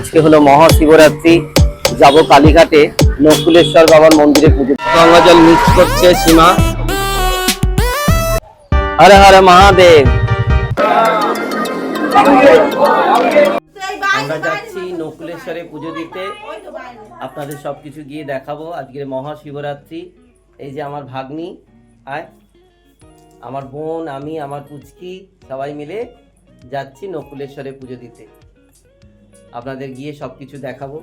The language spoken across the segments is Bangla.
আজকে হলো মহাশিবরাত্রি। যাব কালীঘাটে নকুলেশ্বর বাবার মন্দিরে পুজো। গঙ্গা জল মিক্স করছে সীমা। হরে হরে মহাদেব। আমরা যাচ্ছি নকুলেশ্বরে পুজো দিতে। আপনাদের সবকিছু গিয়ে দেখাবো আজকের মহাশিবরাত্রি। এই যে আমার ভাগ্নি, আয়। আমার বোন, আমি, আমার পুচকি সবাই মিলে যাচ্ছি নকুলেশ্বরে পুজো দিতে। আপনাদের গিয়ে সবকিছু দেখাবো।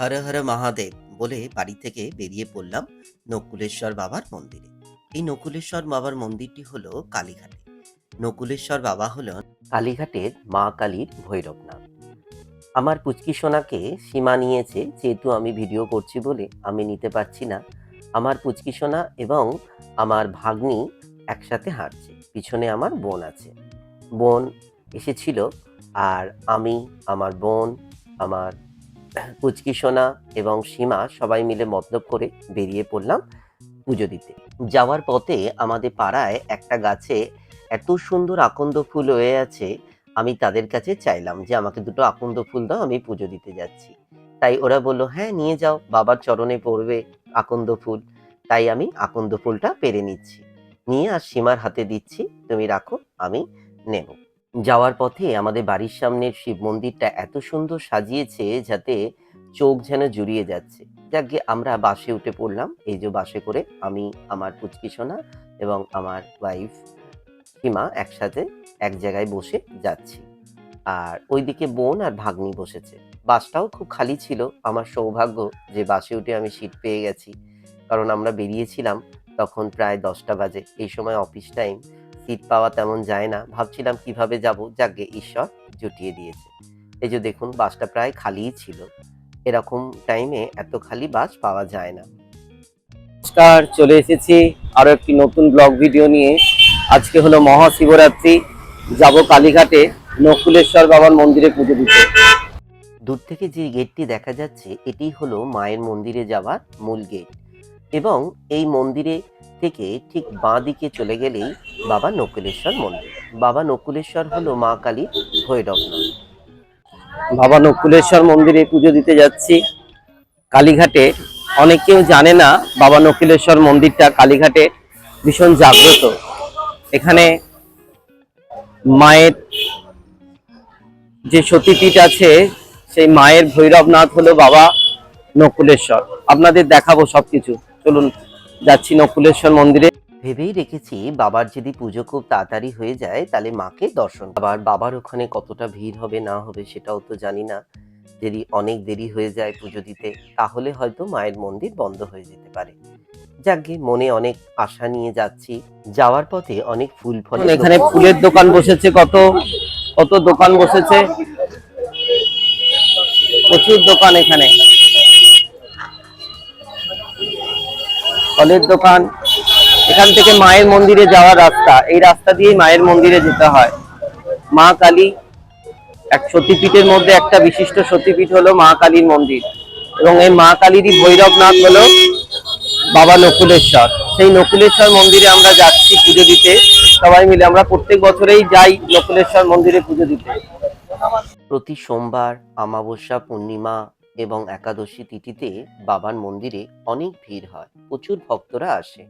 হর হর মহাদেব বলে বাড়ি থেকে বেরিয়ে পড়লাম নকুলেশ্বর বাবার মন্দিরে। এই নকুলেশ্বর বাবার মন্দিরটি হলো কালীঘাটে। নকুলেশ্বর বাবা হলো কালীঘাটের মা কালীর ভৈরবনাথ আমার পুচকি সোনাকে সীমা নিয়েছে, যেহেতু আমি ভিডিও করছি বলে আমি নিতে পারছি না। আমার পুচকি সোনা এবং আমার ভাগ্নি একসাথে হাঁটছে, পিছনে আমার বোন আছে। বোন এসেছিল আর আমি, আমার বোন, আমার পুচকি সোনা এবং সীমা সবাই মিলে মতলব করে বেরিয়ে পড়লাম পুজো দিতে। যাওয়ার পথে আমাদের পাড়ায় একটা গাছে এত সুন্দর আকন্দ ফুল হয়ে আছে, আমি তাদের কাছে চাইলাম যে আমাকে দুটো আকন্দ ফুল দাও, আমি পুজো দিতে যাচ্ছি। তাই ওরা বলল হ্যাঁ নিয়ে যাও, বাবার চরণে পড়বে আকন্দ ফুল। তাই আমি আকন্দ ফুলটা পেরে নিচ্ছি। নিয়ে আর সীমার হাতে দিচ্ছি, তুমি রাখো, আমি নেব। যাওয়ার পথে আমাদের বাড়ির সামনের শিব মন্দিরটা এত সুন্দর সাজিয়েছে যাতে চোখ যেন জুড়িয়ে যাচ্ছে। যাকে আমরা বাসে উঠে পড়লাম, এই যে বাসে করে আমি, আমার পুচকি সোনা এবং আমার ওয়াইফ সীমা একসাথে এক জায়গায় বসে যাচ্ছি। আর ওইদিকে বোন আর ভাগ্নি বসেছে। বাসটাও খুব খালি ছিল। আমার সৌভাগ্য যে বাসে উঠে আমি সিট পেয়ে গেছি। কারণ আমরা বেরিয়েছিলাম তখন প্রায় দশটা বাজে। এই সময় অফিস টাইম সিট পাওয়া তেমন যায় না। ভাবছিলাম কীভাবে যাব? যাকে ঈশ্বর জুটিয়ে দিয়েছে। এই যে দেখুন, বাসটা প্রায় খালিই ছিল। এরকম টাইমে এত খালি বাস পাওয়া যায় না। নমস্কার, চলে এসেছি আরও একটি নতুন ব্লগ ভিডিও নিয়ে। আজকে হলো মহাশিবরাত্রি। যাব কালীঘাটে নকুলেশ্বর বাবার মন্দিরে পুজো দিতে। দূর থেকে যে গেটটি দেখা যাচ্ছে, এটি হলো মায়ের মন্দিরে যাওয়ার মূল গেট এবং এই মন্দিরে থেকে ঠিক বাঁ দিকে চলে গেলেই বাবা নকুলেশ্বর মন্দির। বাবা নকুলেশ্বর হলো মা কালীর ভৈরব বাবা নকুলেশ্বর মন্দিরে পুজো দিতে যাচ্ছি। কালীঘাটে অনেকেও জানে না বাবা নকুলেশ্বর মন্দিরটা কালীঘাটে ভীষণ জাগ্রত। এখানে মায়ের যে সতীপীঠ আছে, সেই মায়ের ভৈরবনাথ হলো বাবা নকুলেশ্বর। আপনাদের দেখাবো সবকিছু। চলুন যাচ্ছি নকুলেশ্বর মন্দিরে। ভেবেই রেখেছি বাবার যদি পুজো খুব তাড়াতাড়ি হয়ে যায় তাহলে মাকে দর্শন আবার বাবার ওখানে কতটা ভিড় হবে না হবে সেটাও তো জানি না। যদি অনেক দেরি হয়ে যায় পুজো দিতে তাহলে হয়তো মায়ের মন্দির বন্ধ হয়ে যেতে পারে। যাকে মনে অনেক আশা নিয়ে যাচ্ছি। যাওয়ার পথে অনেক ফুল ফল এখানে ফুলের দোকান বসেছে কত কত দোকান বসেছে? প্রচুর দোকান এখানে। ফলের দোকান। এখান থেকে মায়ের মন্দিরে যাওয়ার রাস্তা। এই রাস্তা দিয়েই মায়ের মন্দিরে যেতে হয়। মা কালী, এক সতীপীঠের মধ্যে একটা বিশিষ্ট সতীপীঠ হলো মা কালীর মন্দির। এবং এই মা কালীরই ভৈরবনাথ হলো বাবা নকুলেশ্বর। সেই নকুলেশ্বর মন্দিরে আমরা যাচ্ছি পুজো দিতে। সবাই মিলে আমরা প্রত্যেক বছরেই যাই নকুলেশ্বর মন্দিরে পুজো দিতে। প্রতি সোমবার আমাবস্যা পূর্ণিমা এবং একাদশী তিথিতে বাবার মন্দিরে অনেক ভিড় হয়, প্রচুর ভক্তরা আসে।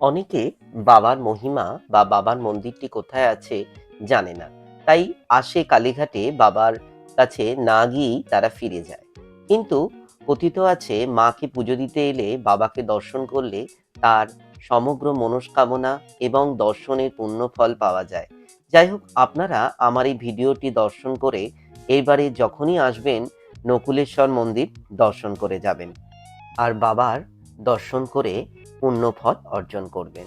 অনেকে বাবার মহিমা বা বাবার মন্দিরটি কোথায় আছে জানে না, তাই আসে কালীঘাটে বাবার কাছে না গিয়েই তারা ফিরে যায়। কিন্তু কথিত আছে, মাকে পুজো দিতে এলে বাবাকে দর্শন করলে তার সমগ্র মনস্কামনা এবং দর্শনের পূর্ণ ফল পাওয়া যায়। যাই হোক, আপনারা আমার এই ভিডিওটি দর্শন করে এবারে যখনই আসবেন নকুলেশ্বর মন্দির দর্শন করে যাবেন আর বাবার দর্শন করে পুণ্য ফল অর্জন করবেন।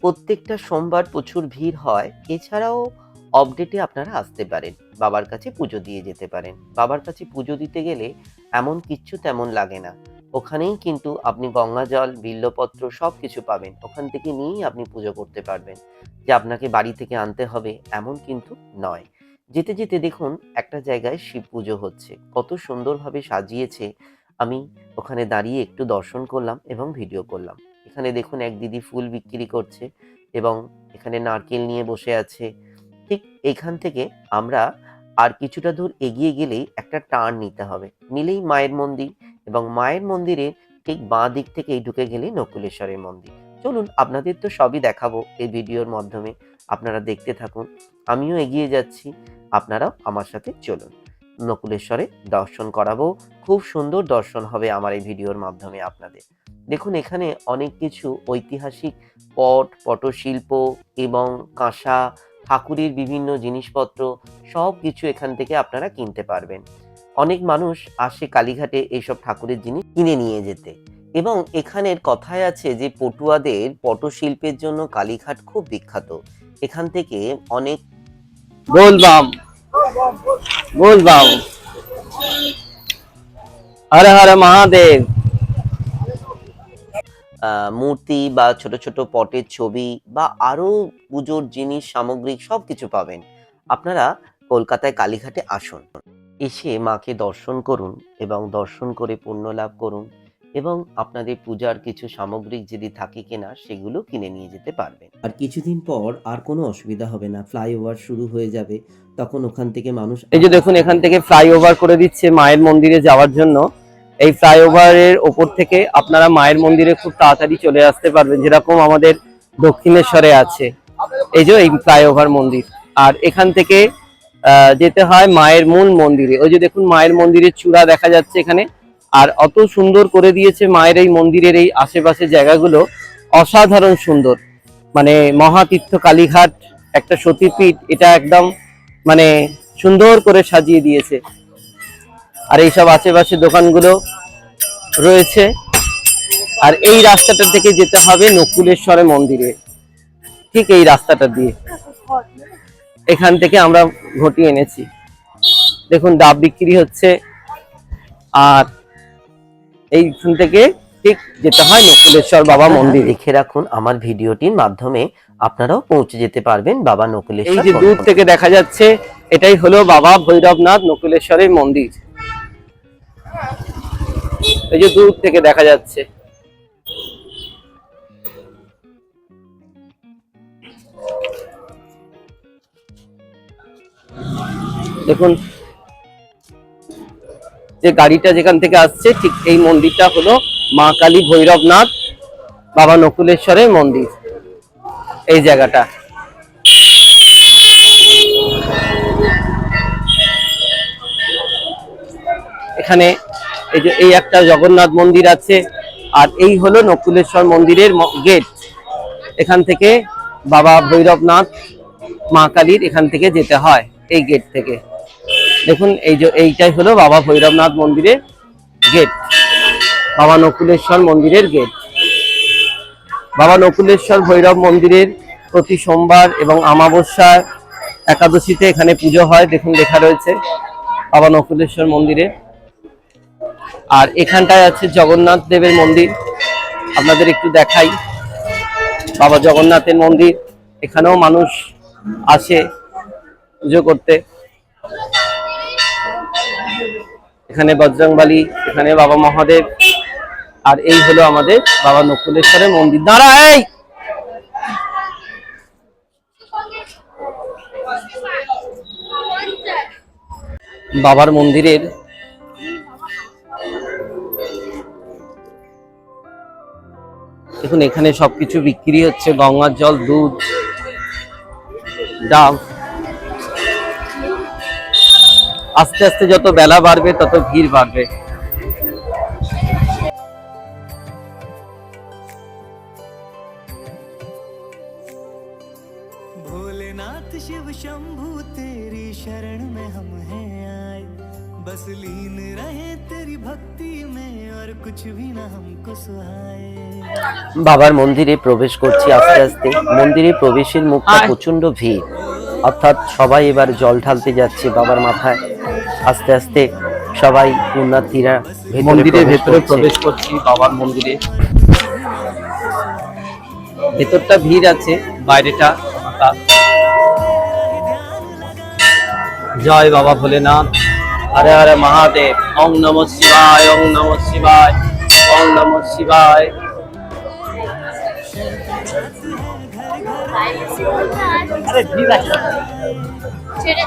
প্রত্যেকটা সোমবার প্রচুর ভিড় হয়, এছাড়াও আপডেটে আপনারা আসতে পারেন, বাবার কাছে পুজো দিয়ে যেতে পারেন। বাবার কাছে পুজো দিতে গেলে এমন কিচ্ছু তেমন লাগে না। ওখানেই কিন্তু আপনি গঙ্গা জল, বিল্লপত্র সব কিছু পাবেন। ওখান থেকে নিয়েই আপনি পুজো করতে পারবেন। যে আপনাকে বাড়ি থেকে আনতে হবে, এমন কিন্তু নয়। যেতে যেতে দেখুন একটা জায়গায় শিব পুজো হচ্ছে। কত সুন্দরভাবে সাজিয়েছে। আমি ওখানে দাঁড়িয়ে একটু দর্শন করলাম এবং ভিডিও করলাম। এখানে দেখুন এক দিদি ফুল বিক্রি করছে এবং এখানে নারকেল নিয়ে বসে আছে। ঠিক এখান থেকে আমরা আর কিছুটা দূর এগিয়ে গেলেই একটা টার্ন নিতে হবে। নিলেই মায়ের মন্দির এবং মায়ের মন্দিরে ঠিক বাঁ দিক থেকেই ঢুকে গেলেই নকুলেশ্বরের মন্দির। চলুন, আপনাদের তো সবই দেখাবো এই ভিডিওর মাধ্যমে। আপনারা দেখতে থাকুন। আমিও এগিয়ে যাচ্ছি। আপনারাও আমার সাথে চলুন। নকুলেশ্বরে দর্শন করাবো। খুব সুন্দর দর্শন হবে আমার এই ভিডিওর মাধ্যমে আপনাদের। দেখুন, এখানে অনেক কিছু ঐতিহাসিক পট, পটশিল্প এবং কাঁসা, ঠাকুরের বিভিন্ন জিনিসপত্র, সব কিছু এখান থেকে আপনারা কিনতে পারবেন। অনেক মানুষ আসে কালীঘাটে এইসব ঠাকুরের জিনিস কিনে নিয়ে যেতে। এবং এখানের কথায় আছে যে, পটুয়াদের পটশিল্পের জন্য কালীঘাট খুব বিখ্যাত। এখান থেকে অনেক বলবাম বলবাম হরে হরে মহাদেব। মূর্তি বা ছোট ছোট পটের ছবি বা আরও পুজোর জিনিস সামগ্রিক সবকিছু পাবেন। আপনারা কলকাতায় কালীঘাটে আসুন। এসে মাকে দর্শন করুন এবং দর্শন করে পুণ্য লাভ করুন। এবং আপনাদের পূজার কিছু সামগ্রিক যদি থাকে কেনা সেগুলো কিনে নিয়ে যেতে পারবেন। আর কিছুদিন পর আর কোনো অসুবিধা হবে না ফ্লাইওভার শুরু হয়ে যাবে। তখন ওখান থেকে মানুষ এই যে দেখুন এখান থেকে ফ্লাইওভার করে দিচ্ছে মায়ের মন্দিরে যাওয়ার জন্য। এই ফ্লাইওভারের ওপর থেকে আপনারা মায়ের মন্দিরে খুব তাড়াতাড়ি চলে আসতে পারবেন যেরকম আমাদের দক্ষিণেশ্বরে আছে। এই যে এই ফ্লাইওভার মন্দির। আর এখান থেকে যেতে হয় মায়ের মূল মন্দিরে। ওই যে দেখুন মায়ের মন্দিরের চূড়া দেখা যাচ্ছে এখানে। আর অত সুন্দর করে দিয়েছে মায়ের এই মন্দিরের এই আশেপাশে জায়গাগুলো। অসাধারণ সুন্দর। মানে মহাতীর্থ কালীঘাট, একটা সতীপীঠ, এটা একদম মানে সুন্দর করে সাজিয়ে দিয়েছে। আর এইসব আশেপাশে দোকানগুলো রয়েছে। আর এই রাস্তাটা থেকে যেতে হবে নকুলেশ্বরে মন্দিরে। ঠিক এই রাস্তাটা দিয়ে। এখান থেকে আমরা ঘটি এনেছি। দেখুন, ডাব বিক্রি হচ্ছে। আর এইখান থেকে ঠিক যেতে হয় নকুলেশ্বর বাবা মন্দির। দেখে রাখুন আমার ভিডিওটির মাধ্যমে আপনারাও পৌঁছে যেতে পারবেন বাবা নকুলেশ্বর এই যে দূর থেকে দেখা যাচ্ছে এটাই হলো বাবা ভৈরবনাথ নকুলেশ্বরের মন্দির। এই যে দূর থেকে দেখা যাচ্ছে। দেখুন যে গাড়িটা যেখান থেকে আসছে, ঠিক এই মন্দিরটা হলো মা কালী ভৈরবনাথ, বাবা নকুলেশ্বরের মন্দির। এই জায়গাটা। এখানে এই যে, এই একটা জগন্নাথ মন্দির আছে, আর এই হলো নকুলেশ্বর মন্দিরের গেট। এখান থেকে বাবা ভৈরবনাথ মা কালীর এখান থেকে যেতে হয়, এই গেট থেকে। দেখুন, এই যে, এইটাই হলো বাবা ভৈরবনাথ মন্দিরের গেট বাবা নকুলেশ্বর মন্দিরের গেট বাবা নকুলেশ্বর ভৈরব মন্দিরের প্রতি সোমবার এবং আমাবস্যা একাদশীতে এখানে পুজো হয়, দেখুন, লেখা রয়েছে, বাবা নকুলেশ্বর মন্দিরে। আর এখানটায় আছে জগন্নাথ দেবের মন্দির, আপনাদের একটু দেখাই। বাবা জগন্নাথের মন্দির, এখানেও মানুষ আসে পুজো করতে। এখানে বজরংবালি এখানে বাবা মহাদেব, আর এই হলো আমাদের বাবা নকুলেশ্বরের মন্দির। দাঁড়াই! বাবার মন্দিরের দেখুন, এখানে সবকিছু বিক্রি হচ্ছে, গঙ্গার জল, দুধ, ডাব। আস্তে আস্তে যত বেলা বাড়বে তত ভিড় বাড়বে भोलेनाथ शिव शंभु तेरी शरण में हम हैं आए बस लीन रहे तेरी भक्ति में और कुछ भी ना हमको सुहाए বাবার মন্দিরে প্রবেশ করছি আস্তে আস্তে মন্দিরে প্রবেশের মুখটা আয়। প্রচন্ড ভিড় অর্থাৎ সবাই এবার জল ঢালতে যাচ্ছে বাবার মাথায়। আস্তে আস্তে সবাই পুণ্যার্থীরা মন্দিরের ভেতরে প্রবেশ করছি বাবার মন্দিরে। ভেতরটা ভিড় আছে বাইরেটা ফাঁকা। জয় বাবা ভোলেনাথ। হরে হরে মহাদেব। ওং নম শিবায় ওং নম শিবায় ওং নম শিবায়। আরে ভিড় আছে ছেড়ে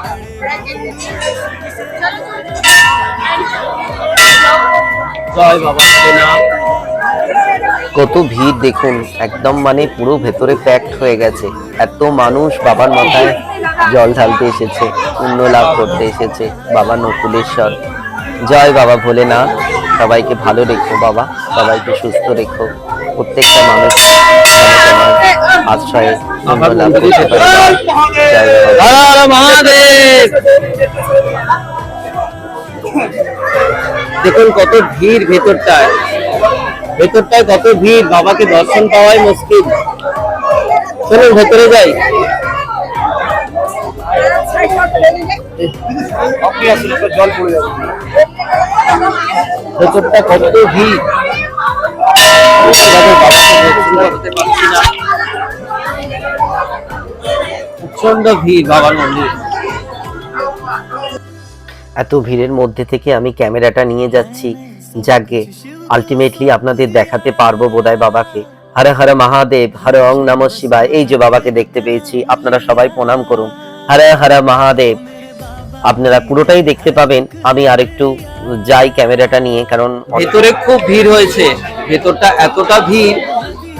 জয় বাবা কত ভিড় দেখুন একদম মানে পুরো ভেতরে প্যাকড হয়ে গেছে। এত মানুষ বাবার মাথায় জল ঢালতে এসেছে পুণ্য লাভ করতে এসেছে বাবা নকুলেশ্বর। জয় বাবা ভোলেনাথ সবাইকে ভালো রেখো বাবা সবাইকে সুস্থ রেখো। প্রত্যেকটা মানুষ দেখুন কত ভিড় ভেতরটায়। ভেতরটায় কত ভিড়, বাবাকে দর্শন পাওয়াই মুশকিল। চলুন ভেতরে যাই। ভেতরটা কত ভিড়। এত ভিড়ের মধ্যে থেকে আমি ক্যামেরাটা নিয়ে যাচ্ছি। যাকে আলটিমেটলি আপনাদের দেখাতে পারব বোধহয় বাবাকে। হরে হরে মহাদেব, হরে অং নম শিবায়। এই যে বাবাকে দেখতে পেয়েছি, আপনারা সবাই প্রণাম করুন। হরে হরে মহাদেব। আপনারা পুরোটাই দেখতে পাবেন। আমি আরেকটু যাই ক্যামেরাটা নিয়ে কারণ ভেতরে খুব ভিড় হয়েছে। ভেতরটা এতটা ভিড়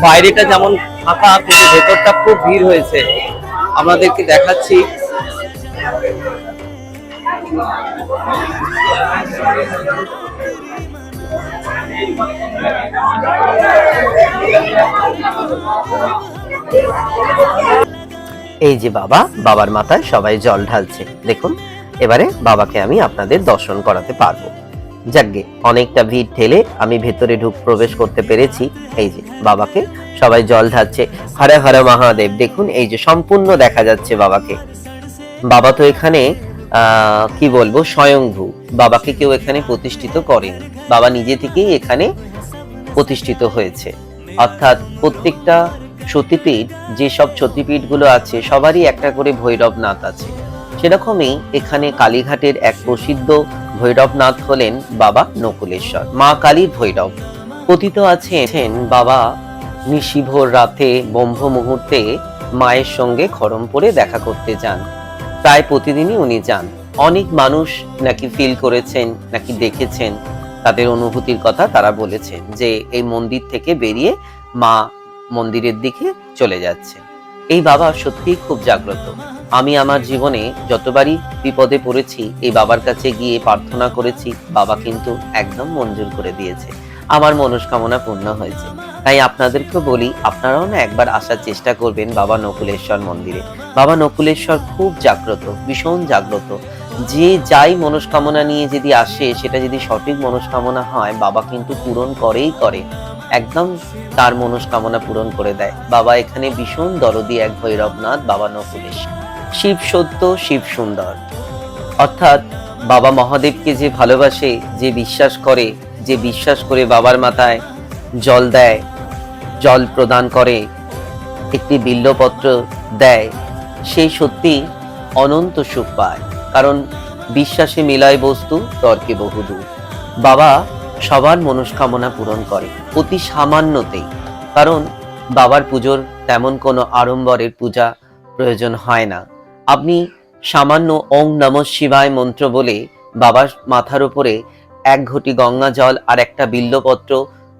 বাইরেটা যেমন ফাঁকা কিন্তু ভেতরটা খুব ভিড় হয়েছে। আমাদেরকে দেখাচ্ছি। এই যে বাবা বাবার মাথায় সবাই জল ঢালছে। দেখুন এবারে বাবাকে আমি আপনাদের দর্শন করাতে পারব। যাকগে, অনেকটা ভিড় ঠেলে আমি ভেতরে ঢুক প্রবেশ করতে পেরেছি। এই যে, বাবাকে সবাই জল ঢালছে হরে হরে মহাদেব, দেখুন এই যে সম্পূর্ণ দেখা যাচ্ছে বাবাকে। বাবা তো এখানে কি বলব, স্বয়ংভূ। বাবাকে কেউ এখানে প্রতিষ্ঠিত করেনি। বাবা নিজে থেকেই এখানে প্রতিষ্ঠিত হয়েছে। অর্থাৎ প্রত্যেকটা সতীপীঠ, যেসব সতীপীঠগুলো আছে, সবারই একটা করে ভৈরবনাথ আছে। সেরকমই এখানে কালীঘাটের এক প্রসিদ্ধ ভৈরবনাথ হলেন বাবা নকুলেশ্বর, মা কালীর ভৈরব। কথিত আছেন বাবা নিশিভোর রাতে ব্রহ্ম মুহূর্তে মায়ের সঙ্গে খড়মপুরে দেখা করতে যান। প্রায় প্রতিদিনই উনি যান। অনেক মানুষ নাকি ফিল করেছেন, নাকি দেখেছেন। তাদের অনুভূতির কথা তারা বলেছেন যে এই মন্দির থেকে বেরিয়ে মা মন্দিরের দিকে চলে যাচ্ছে এই বাবা সত্যিই খুব জাগ্রত। আমি আমার জীবনে যতবারই বিপদে পড়েছি, এই বাবার কাছে গিয়ে প্রার্থনা করেছি, বাবা কিন্তু একদম মঞ্জুর করে দিয়েছে। আমার মনস্কামনা পূর্ণ হয়েছে। তাই আপনাদেরকে বলি, আপনারাও না একবার আসার চেষ্টা করবেন বাবা নকুলেশ্বর মন্দিরে। বাবা নকুলেশ্বর খুব জাগ্রত, ভীষণ জাগ্রত। যে যাই মনস্কামনা নিয়ে যদি আসে, সেটা যদি সঠিক মনস্কামনা হয়, বাবা কিন্তু পূরণ করেই করে। একদম তার মনস্কামনা পূরণ করে দেয়। বাবা এখানে ভীষণ দরদি এক ভৈরবনাথ, বাবা নকুলেশ্বর শিব সত্য, শিব সুন্দর। অর্থাৎ বাবা মহাদেবকে যে ভালোবাসে, যে বিশ্বাস করে, যে বিশ্বাস করে বাবার মাথায় জল দেয়, জল প্রদান করে, একটি বিল্লপত্র দেয়, সেই সত্যি অনন্ত সুখ পায়। কারণ বিশ্বাসে মিলায় বস্তু, তর্কে বহুদূর। বাবা সবার মনস্কামনা পূরণ করে, অতি সামান্যতেই। কারণ বাবার পুজোর তেমন কোনো আড়ম্বরের পূজা প্রয়োজন হয় না। আপনি সামান্য ওং নম শিবায় মন্ত্র বলে বাবার মাথার উপরে এক ঘটি গঙ্গা জল আর একটা বিল্লপত্র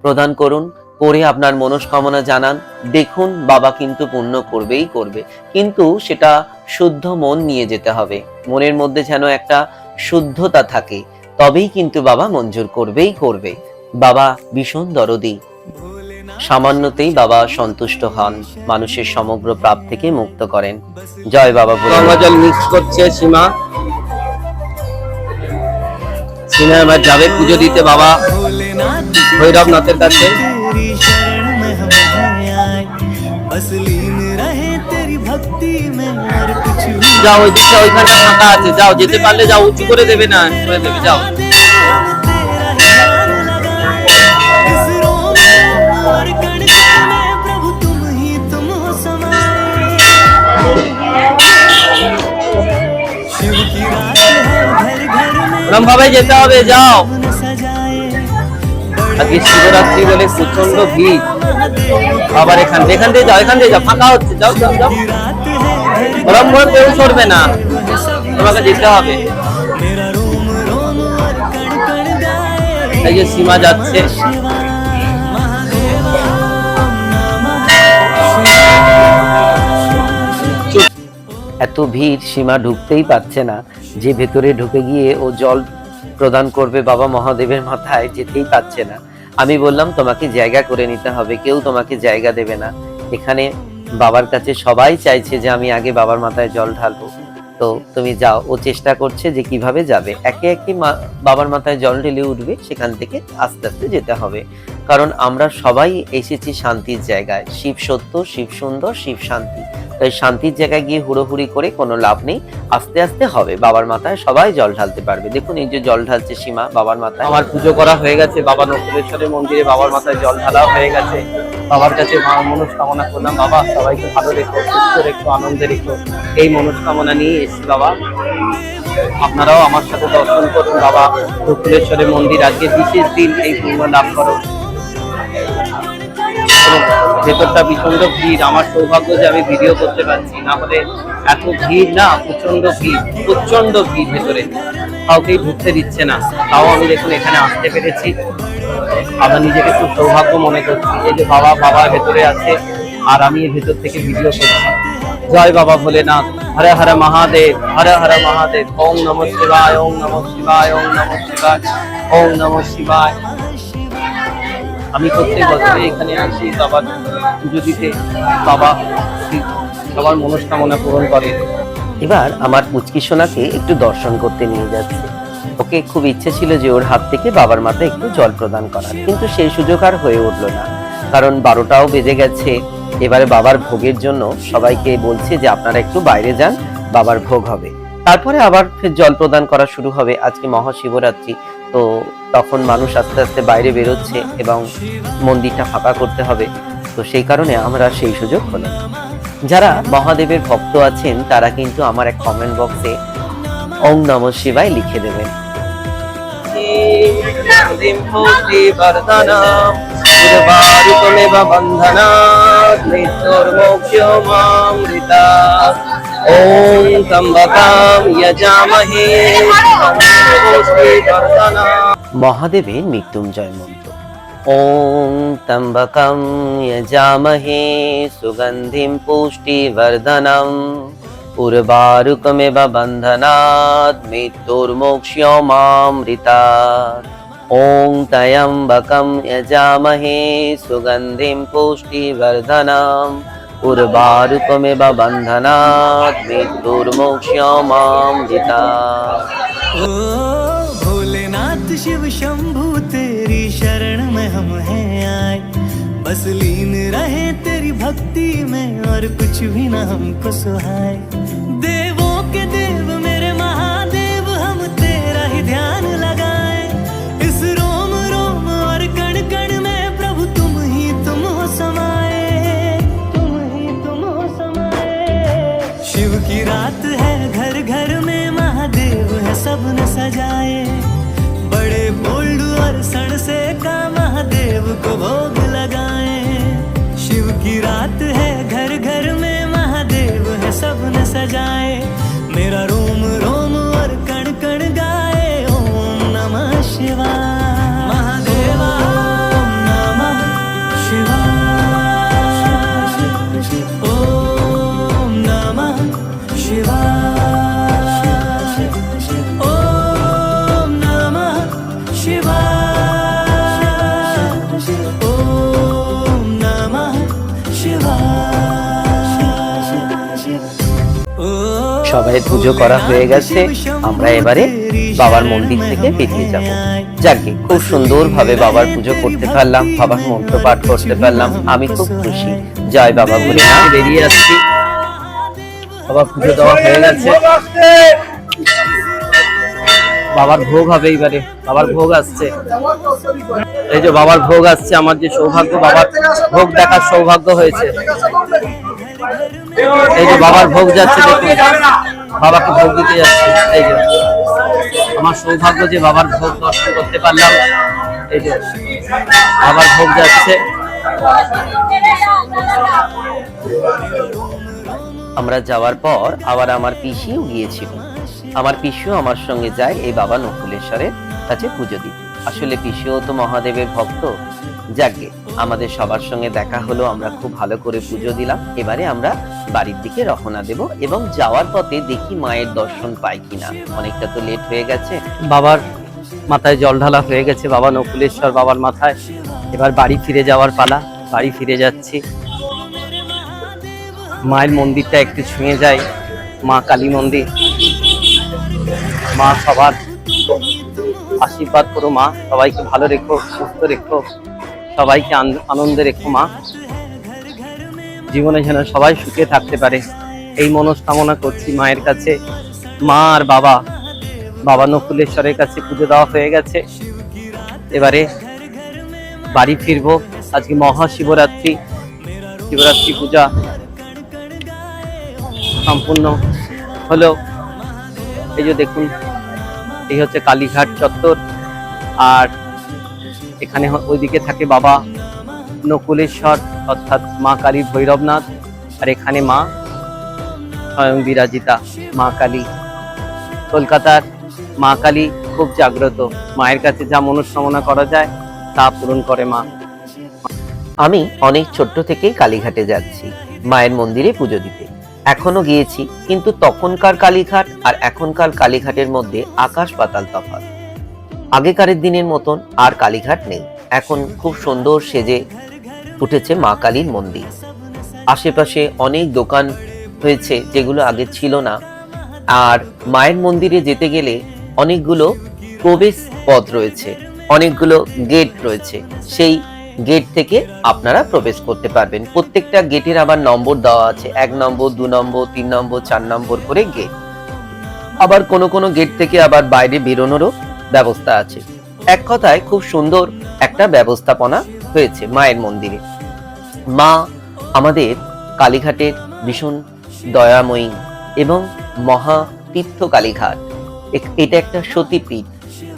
প্রদান করুন, করে আপনার মনস্কামনা জানান, দেখুন বাবা কিন্তু পূর্ণ করবেই করবে। কিন্তু সেটা শুদ্ধ মন নিয়ে যেতে হবে। মনের মধ্যে যেন একটা শুদ্ধতা থাকে। তবেই কিন্তু বাবা মঞ্জুর করবেই করবে বাবা ভীষণ দরদি সামান্যতেই বাবা সন্তুষ্ট হন মানুষের সমগ্র প্রাপ থেকে মুক্ত করেন জয় বাবা জল মিক্স করছে সীমা সীমা এবার যাবে পুজো দিতে বাবা ভৈরবনাথের কাছে যাও, ওই দিকটা ওইখানে ফাঁকা আছে, যাও, যেতে পারলে যাও, উঁচু করে দেবে না, করে দেবে, যাও। ভাবে যেতে হবে, যাও। আজকে শিবরাত্রি বলে প্রচণ্ড ভিড়। আবার এখান এখান দিয়ে যাও, এখান দিয়ে যাও, ফাঁকা হচ্ছে, যাও যাও যাও। কেউ না। তোমাকে যেতে হবে। এই যে সীমা যাচ্ছে। এত ভিড় সীমা ঢুকতেই পারছে না। যে ভেতরে ঢুকে গিয়ে ও জল প্রদান করবে বাবা মহাদেবের মাথায় যেতেই পারছে না। আমি বললাম, তোমাকে জায়গা করে নিতে হবে। কেউ তোমাকে জায়গা দেবে না। এখানে বাবার কাছে সবাই চাইছে যে আমি আগে বাবার মাথায় জল ঢালবো। তো তুমি যাও, ও চেষ্টা করছে যে কীভাবে যাবে। একে একে বাবার মাথায় জল ঢেলে উঠবে, সেখান থেকে আস্তে আস্তে যেতে হবে। কারণ আমরা সবাই এসেছি শান্তির জায়গায়। শিব সত্য, শিব সুন্দর, শিব শান্তি। তাই শান্তির জায়গায় গিয়ে হুড়োহুড়ি করে কোনো লাভ নেই। আস্তে আস্তে হবে। বাবার মাথায় সবাই জল ঢালতে পারবে। দেখুন এই যে জল ঢালছে সীমা, বাবার মাথায়। আমার পুজো করা হয়ে গেছে। বাবা নকুলেশ্বরের মন্দিরে বাবার মাথায় জল ঢালা হয়ে গেছে। বাবার কাছে মনস্কামনা করলাম, বাবা, সবাইকে ভালো রেখো, সুস্থ রেখো, আনন্দে রেখো। এই মনস্কামনা নিয়ে এসেছি বাবা। আপনারাও আমার সাথে দর্শন করুন। বাবা নকুলেশ্বরের মন্দির আজকে বিশেষ দিন এই পুণ্য লাভ করো। ভেতরটা ভীষণ ভিড়। আমার সৌভাগ্য যে আমি ভিডিও করতে পারছি না হলে এত ভিড় না প্রচণ্ড ভিড় প্রচণ্ড ভিড় ভেতরে। কাউকেই ঢুকতে দিচ্ছে না। তাও আমি দেখুন এখানে আসতে পেরেছি। আমার নিজেকে খুব সৌভাগ্য মনে করছি। এই যে বাবা বাবা ভেতরে আছে, আর আমি এর ভেতর থেকে ভিডিও করছি। জয় বাবা ভোলেনাথ। হরে হরে মহাদেব, হরে হরে মহাদেব। ওম নম শিবায়, ওম নম শিবায়, ওম নম শিবায়, ওম নম শিবায়। আমি প্রত্যেক বছরে এখানে আসি বাবার পুজো দিতে। বাবা সবার মনস্কামনা পূরণ করে। এবার আমার পুচকি সোনাকে একটু দর্শন করতে নিয়ে যাচ্ছে। ওকে খুব ইচ্ছে ছিল যে ওর হাত থেকে বাবার মাথায় একটু জল প্রদান করার, কিন্তু সেই সুযোগ আর হয়ে উঠল না। কারণ বারোটাও বেজে গেছে। এবারে বাবার ভোগের জন্য সবাইকে বলছে যে আপনারা একটু বাইরে যান, বাবার ভোগ হবে। তারপরে আবার জল প্রদান করা শুরু হবে। আজকে মহাশিবরাত্রি। তো তখন মানুষ আস্তে আস্তে বাইরে বেরোচ্ছে এবং মন্দিরটা ফাঁকা করতে হবে। তো সেই কারণে আমরা সেই সুযোগ হলো যারা মহাদেবের ভক্ত আছেন, তারা কিন্তু আমার এক কমেন্ট বক্সে ওম নম শিবায় লিখে দেবেন। ওম ত্রম্বকাম যজামহে মহাদেবের মৃত্যুঞ্জয় মন্ত্র। ওম ত্রম্বকম যজামহে সুগন্ধিম পুষ্টিবর্ধনম। উর্বারুকমেব বন্ধনাৎ মৃত্যুর্মোক্ষ্যমামৃতাৎ ওং ত্রয়ম্বকম যজামহে সুগন্ধিম পুষ্টিবর্ধনম। उर्वारुकमेव बन्धनात् मृत्युर्मोक्ष्य माँ जिता ओ भोलेनाथ शिव शंभु, तेरी शरण में हम हैं आए। बस लीन रहे तेरी भक्ति में, और कुछ भी न हमको सुहाए। देवों के देव, मेरे महादेव, हम तेरा ही ध्यान को भोग लगाए। शिव की रात है घर घर में महादेव है सबने सजाए। সবাই পুজো করা হয়ে গেছে, আমরা এবারে বাবার মন্দির থেকে বেরিয়ে যাব। যাকে খুব সুন্দরভাবে বাবার পুজো করতে পারলাম, বাবার মন্ত্র পাঠ করতে পারলাম। আমি খুব খুশি। জয় বাবা বলে বেরিয়ে আসছি। বাবার পুজো দেওয়া হয়ে গেছে। বাবার ভোগ হবে এইবারে বাবার ভোগ আসছে। এই যে বাবার ভোগ আসছে, আমার যে সৌভাগ্য, বাবার ভোগ দেখার সৌভাগ্য হয়েছে। এই যে বাবার ভোগ যাচ্ছে বাবাকে ভোগ দিতে যাচ্ছে। এই যে আমার সৌভাগ্য যে বাবার ভোগ দর্শন করতে পারলাম। এই যে বাবার ভোগ যাচ্ছে। আমরা যাওয়ার পর আবার আমার পিসিও গিয়েছিল। আমার পিসিও আমার সঙ্গে যায় এই বাবা নকুলেশ্বরের কাছে পুজো দিতে। আসলে পিসিও তো মহাদেবের ভক্ত। যাকে আমাদের সবার সঙ্গে দেখা হলো, আমরা খুব ভালো করে পুজো দিলাম। এবারে আমরা বাড়ির দিকে রওনা দেব এবং যাওয়ার পথে দেখি মায়ের দর্শন পাই কিনা। অনেকটা তো লেট হয়ে গেছে। বাবার মাথায় জল ঢালা হয়ে গেছে, বাবা নকুলেশ্বর বাবার মাথায়। এবার বাড়ি ফিরে যাওয়ার পালা, বাড়ি ফিরে যাচ্ছি। মায়ের মন্দিরটা একটু ছুঁয়ে যায় মা কালী মন্দির। মা সবার আশীর্বাদ করো মা, সবাইকে ভালো রেখো, সুস্থ রেখো। সবাইকে আন- আনন্দে রেখো মা। জীবনে যেন সবাই সুখে থাকতে পারে। এই মনস্কামনা করছি মায়ের কাছে। মা আর বাবা বাবা নকুলেশ্বরের কাছে পুজো দেওয়া হয়ে গেছে। এবারে বাড়ি ফিরবো। আজকে মহাশিবরাত্রি। শিবরাত্রি পূজা সম্পূর্ণ হলো। এই যে দেখুন, এই হচ্ছে কালীঘাট চত্বর। আর এখানে ওইদিকে থাকে বাবা নকুলেশ্বর, অর্থাৎ মা কালী ভৈরবনাথ, আর এখানে মা স্বয়ং বিরাজিতা, মা কালী। কলকাতার মা কালী খুব জাগ্রত। মায়ের কাছে যা মনস্কামনা করা যায়, তা পূরণ করে মা। আমি অনেক ছোট্ট থেকেই কালীঘাটে যাচ্ছি, মায়ের মন্দিরে পুজো দিতে। এখনও গিয়েছি, কিন্তু তখনকার কালীঘাট আর এখনকার কালীঘাটের মধ্যে আকাশ পাতাল তফাৎ। আগেকারের দিনের মতন আর কালীঘাট নেই। এখন খুব সুন্দর সেজে উঠেছে মা কালীর মন্দির। আশেপাশে অনেক দোকান হয়েছে যেগুলো আগে ছিল না। আর মায়ের মন্দিরে যেতে গেলে অনেকগুলো প্রবেশ পথ রয়েছে, অনেকগুলো গেট রয়েছে। সেই গেট থেকে আপনারা প্রবেশ করতে পারবেন। প্রত্যেকটা গেটের আবার নম্বর দেওয়া আছে, এক নম্বর, দু নম্বর, তিন নম্বর, চার নম্বর করে গেট। আবার কোনো কোনো গেট থেকে আবার বাইরে বেরোনোরও ব্যবস্থা আছে। এক কথায় খুব সুন্দর একটা ব্যবস্থাপনা হয়েছে মায়ের মন্দিরে। মা আমাদের কালীঘাটের ভীষণ দয়াময়ী এবং মহা তীর্থ কালীঘাট। এটা একটা সতীপীঠ।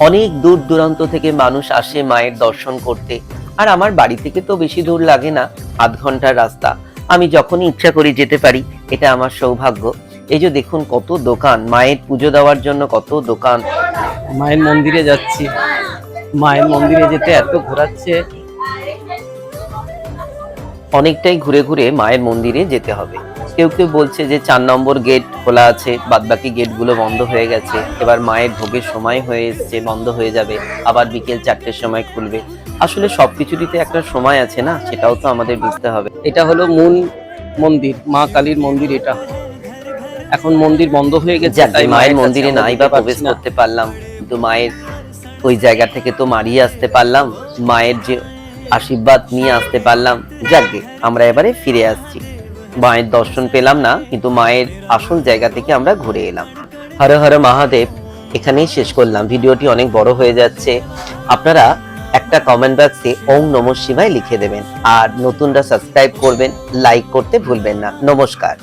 অনেক দূর দূরান্ত থেকে মানুষ আসে মায়ের দর্শন করতে। আর আমার বাড়ি থেকে তো বেশি দূর লাগে না, আধ ঘণ্টার রাস্তা। আমি যখনই ইচ্ছা করি যেতে পারি, এটা আমার সৌভাগ্য। এই যে দেখুন কত দোকান মায়ের পুজো দেওয়ার জন্য কত দোকান। মায়ের মন্দিরে যাচ্ছি। মায়ের মন্দিরে যেতে এত ঘোরাচ্ছে। অনেকটাই ঘুরে ঘুরে মায়ের মন্দিরে যেতে হবে। কেউ কেউ বলছে যে চার নম্বর গেট খোলা আছে বাদবাকি গেটগুলো বন্ধ হয়ে গেছে। এবার মায়ের ভোগের সময় হয়ে এসছে বন্ধ হয়ে যাবে। আবার বিকেল চারটের সময় খুলবে। আসলে সবকিছুরই তো একটা সময় আছে না সেটাও তো আমাদের বুঝতে হবে। এটা হলো মূল মন্দির মা কালীর মন্দির এটা। এখন মন্দির বন্ধ হয়ে গেছে তাই মায়ের মন্দিরে নাই বা প্রবেশ করতে পারলাম কিন্তু মায়ের ওই জায়গা থেকে তো মারিয়ে আসতে পারলাম মায়ের যে আশীর্বাদ নিয়ে আসতে পারলাম। যাকে আমরা এবারে ফিরে আসছি। মায়ের দর্শন পেলাম না কিন্তু মায়ের আসল জায়গা থেকে আমরা ঘুরে এলাম। হর হর মহাদেব এখানেই শেষ করলাম। ভিডিওটি অনেক বড় হয়ে যাচ্ছে। আপনারা একটা কমেন্ট বক্সে ওম নমঃ শিবায় লিখে দেবেন। আর নতুনরা সাবস্ক্রাইব করবেন লাইক করতে ভুলবেন না। নমস্কার।